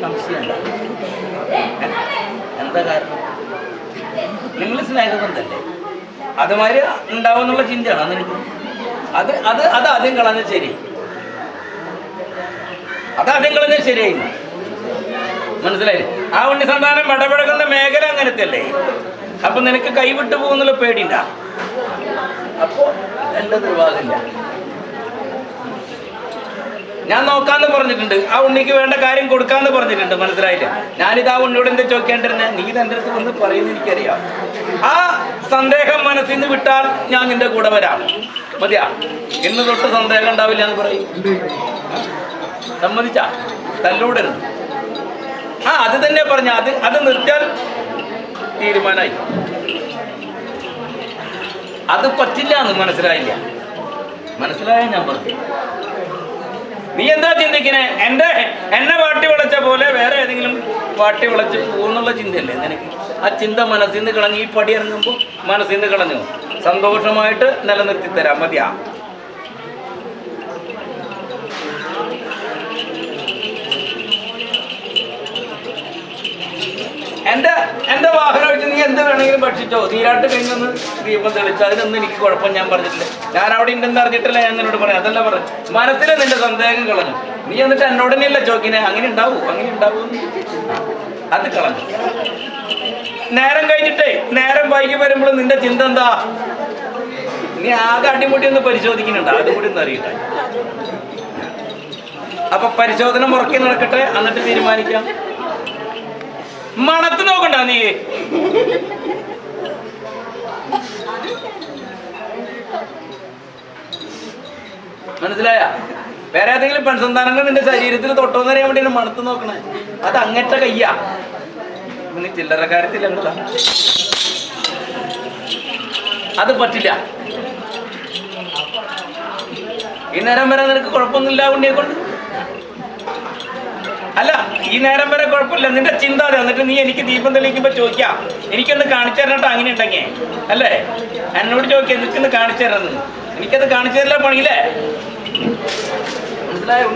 സംശയമുണ്ടോ എന്താ കാരണം? നിങ്ങൾ സ്നേഹബന്ധല്ലേ? അതുമാതിരി ഉണ്ടാവും എന്നുള്ള ചിന്തയാണ് അന്ന് അത് അത് അത് ആദ്യം കളഞ്ഞ ശരി. അത് ആദ്യം കളഞ്ഞ ശരിയായി. മനസ്സിലായി ആ ഉണ്ണി സന്താനം ഇടപെടുന്ന മേഖല അങ്ങനത്തെ അല്ലേ അപ്പൊ നിനക്ക് കൈവിട്ടു പോകുന്നുള്ള പേടിണ്ട അപ്പോ എന്റെ നിർവാഹമില്ല. ഞാൻ നോക്കാന്ന് പറഞ്ഞിട്ടുണ്ട്. ആ ഉണ്ണിക്ക് വേണ്ട കാര്യം കൊടുക്കാന്ന് പറഞ്ഞിട്ടുണ്ട്. മനസ്സിലായില്ല? ഞാനിത് ആ ഉണ്ണിയോട് എന്താ ചോദിക്കേണ്ടിരുന്നെ? നീ എന്റെ അടുത്ത് വന്ന് പറയുന്ന എനിക്കറിയാം. ആ സന്ദേഹം മനസ്സിൽ നിന്ന് വിട്ടാൽ ഞാൻ നിന്റെ കൂടെ വരാം. മതിയാ? ഇന്ന് തൊട്ട് സന്ദേഹം ഉണ്ടാവില്ല എന്ന് പറയും. സമ്മതിച്ചാ? തല്ലൂടരുത്. ആ അത് തന്നെ പറഞ്ഞ. അത് അത് നിർത്തിയാൽ തീരുമാനമായി അത് പറ്റില്ല എന്ന് മനസ്സിലായില്ല. മനസ്സിലായ ഞാൻ പറഞ്ഞു നീ എന്താ ചിന്തിക്കണേ? എന്റെ എന്നെ വാട്ടി വിളച്ച പോലെ വേറെ ഏതെങ്കിലും വാട്ടി വിളച്ച് പോകുന്നുള്ള ചിന്തയല്ലേ നിനക്ക്? ആ ചിന്ത മനസ്സിൽ നിന്ന് കളഞ്ഞ് ഈ പടി ഇറങ്ങുമ്പോൾ മനസ്സിൽ നിന്ന് കളഞ്ഞു. സന്തോഷമായിട്ട് നിലനിർത്തി തരാം. മതിയാ. എന്റെ എന്റെ വാഹനം വെച്ച് നീ എന്ത് വേണമെങ്കിലും ഭക്ഷിച്ചോ തീരാട്ട് കഴിഞ്ഞൊന്ന് ദീപം തെളിച്ചു. അതിനൊന്നും എനിക്ക് കുഴപ്പം ഞാൻ പറഞ്ഞിട്ടില്ല. ഞാൻ അവിടെ ഉണ്ടെന്ന് അറിഞ്ഞിട്ടില്ല ഞാൻ നിന്നോട് പറയാം. അതല്ല പറഞ്ഞു. മനസ്സിൽ നിന്റെ സന്ദേഹം കളഞ്ഞു. നീ എന്നിട്ട് എന്നോട് ചോക്കിനെ അങ്ങനെ ഉണ്ടാവൂ അങ്ങനെ ഉണ്ടാവൂ. അത് കളഞ്ഞു. നേരം കഴിഞ്ഞിട്ടേ നേരം വൈകി വരുമ്പോൾ നിന്റെ ചിന്ത എന്താ? നീ ആകെ അടിമുടി ഒന്ന് പരിശോധിക്കുന്നുണ്ട്. അതും കൂടി ഒന്ന് അറിയട്ടെ. അപ്പൊ പരിശോധന മുറക്കി നടക്കട്ടെ? എന്നിട്ട് തീരുമാനിക്കാം. മണത്ത് നോക്കണ്ട നീ. മനസ്സിലായ? വേറെ ഏതെങ്കിലും പെൺസന്താനങ്ങൾ നിന്റെ ശരീരത്തിൽ തൊട്ടോന്ന് അറിയാൻ വേണ്ടിയാണ് മണത്ത് നോക്കണേ. അത് അങ്ങനത്തെ കയ്യാ. ചില്ലറ അങ്ങോട്ടാ അത് പറ്റില്ല. ഈ നേരം വരെ നിനക്ക് കുഴപ്പമൊന്നുമില്ല ഉണ്ണിയെ കൊണ്ട്? അല്ല ഈ നേരം വരെ കുഴപ്പമില്ല. നിന്റെ ചിന്ത എന്നിട്ട് നീ എനിക്ക് ദീപം തെളിയിക്കുമ്പോ ചോദിക്കാം. എനിക്കൊന്ന് കാണിച്ചു തരണട്ടോ അങ്ങനെ ഉണ്ടെങ്കിൽ അല്ലേ? എന്നോട് ചോദിക്കാം എനിക്കൊന്ന് കാണിച്ചു തരണം എനിക്കത് കാണിച്ചു തരില്ല പണിയില്ലേ? മനസ്സിലായോ?